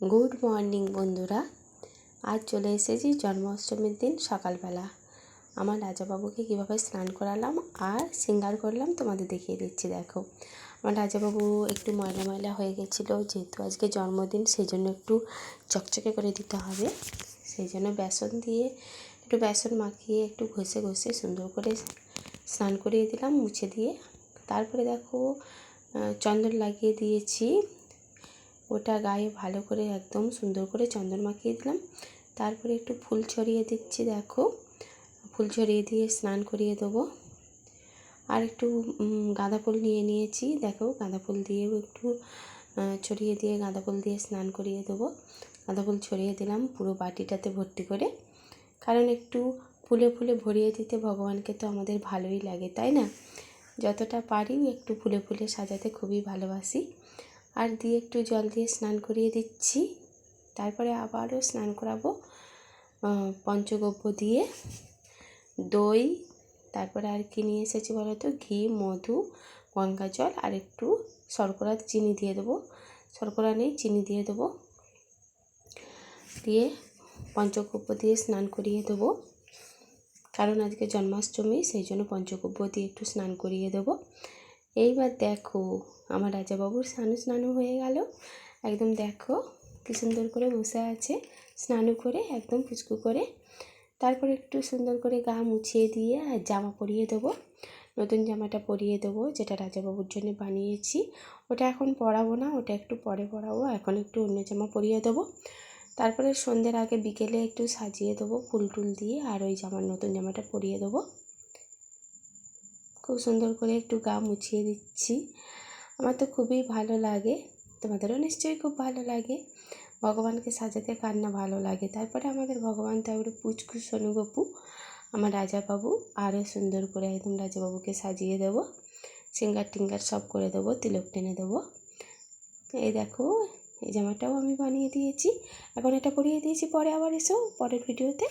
Good morning বন্ধুরা। আজ চলে এসেছি জন্মাষ্টমীর দিন সকালবেলা। আমার রাজাবাবুকে কীভাবে স্নান করালাম আর সিঙ্গার করলাম তোমাদের দেখিয়ে দিচ্ছি, দেখো। আমার রাজাবাবু একটু ময়লা ময়লা হয়ে গেছিল, যেহেতু আজকে জন্মদিন সেই জন্য একটু চকচকে করে দিতে হবে। সেই জন্য বেসন দিয়ে একটু বেসন মাখিয়ে একটু ঘষে ঘষে সুন্দর করে স্নান করিয়ে দিলাম, মুছে দিয়ে। তারপরে দেখো চন্দন লাগিয়ে দিয়েছি। ওটা গায়ে ভালো করে একদম সুন্দর করে চন্দন মাখিয়ে দিলাম। তারপরে একটু ফুল ছড়িয়ে দিচ্ছি, দেখো। ফুল ছড়িয়ে দিয়ে স্নান করিয়ে দেবো। আর একটু গাঁদা ফুল নিয়ে নিয়েছি, দেখো। গাঁদা ফুল দিয়েও একটু ছড়িয়ে দিয়ে গাঁদা ফুল দিয়ে স্নান করিয়ে দেবো। গাঁদা ফুল ছড়িয়ে দিলাম পুরো বাটিটাতে ভর্তি করে। কারণ একটু ফুলে ফুলে ভরিয়ে দিতে ভগবানকে তো আমাদের ভালোই লাগে, তাই না? যতটা পারি একটু ফুলে ফুলে সাজাতে খুবই ভালোবাসি। আর দিয়ে একটু জল দিয়ে স্নান করিয়ে দিচ্ছি। তারপরে আবারও স্নান করাবো পঞ্চগব্য দিয়ে। দই, তারপরে আর কি নিয়ে এসেছি বলো তো? ঘি, মধু, গঙ্গা জল আর একটু শর্করা চিনি দিয়ে দেবো। শর্করা নেই, চিনি দিয়ে দেবো। দিয়ে পঞ্চগব্য দিয়ে স্নান করিয়ে দেবো। কারণ আজকে জন্মাষ্টমী, সেই জন্য পঞ্চগব্য দিয়ে একটু স্নান করিয়ে দেবো। এইবার দেখো আমার রাজাবাবুর স্নানু স্নানু হয়ে গেল। একদম দেখো কী সুন্দর করে বসে আছে। স্নানু করে একদম ফুচকু করে। তারপর একটু সুন্দর করে গা মুছিয়ে দিয়ে আর জামা পরিয়ে দেবো। নতুন জামাটা পরিয়ে দেবো যেটা রাজাবাবুর জন্য বানিয়েছি। ওটা এখন পরাবো না, ওটা একটু পরে পরাবো। এখন একটু অন্য জামা পরিয়ে দেবো। তারপরে সন্ধ্যের আগে বিকেলে একটু সাজিয়ে দেবো ফুল টুল দিয়ে। আর ওই জামার নতুন জামাটা পরিয়ে দেবো। খুব সুন্দর করে একটু গা মুছিয়ে দিচ্ছি। আমার তো খুবই ভালো লাগে, তোমাদেরও নিশ্চয়ই খুব ভালো লাগে। ভগবানকে সাজাতে কার না ভালো লাগে। তারপরে আমাদের ভগবান তারপরে পুচকু সোনুবাবু আমার রাজাবাবু, আরও সুন্দর করে একদম রাজাবাবুকে সাজিয়ে দেবো। সিঙ্গার টিঙ্গার সব করে দেবো, তিলক টেনে দেবো। এই দেখো, এই জামাটাও আমি বানিয়ে দিয়েছি। এখন এটা পরিয়ে দিয়েছি, পরে আবার এসো, পরের ভিডিওতে।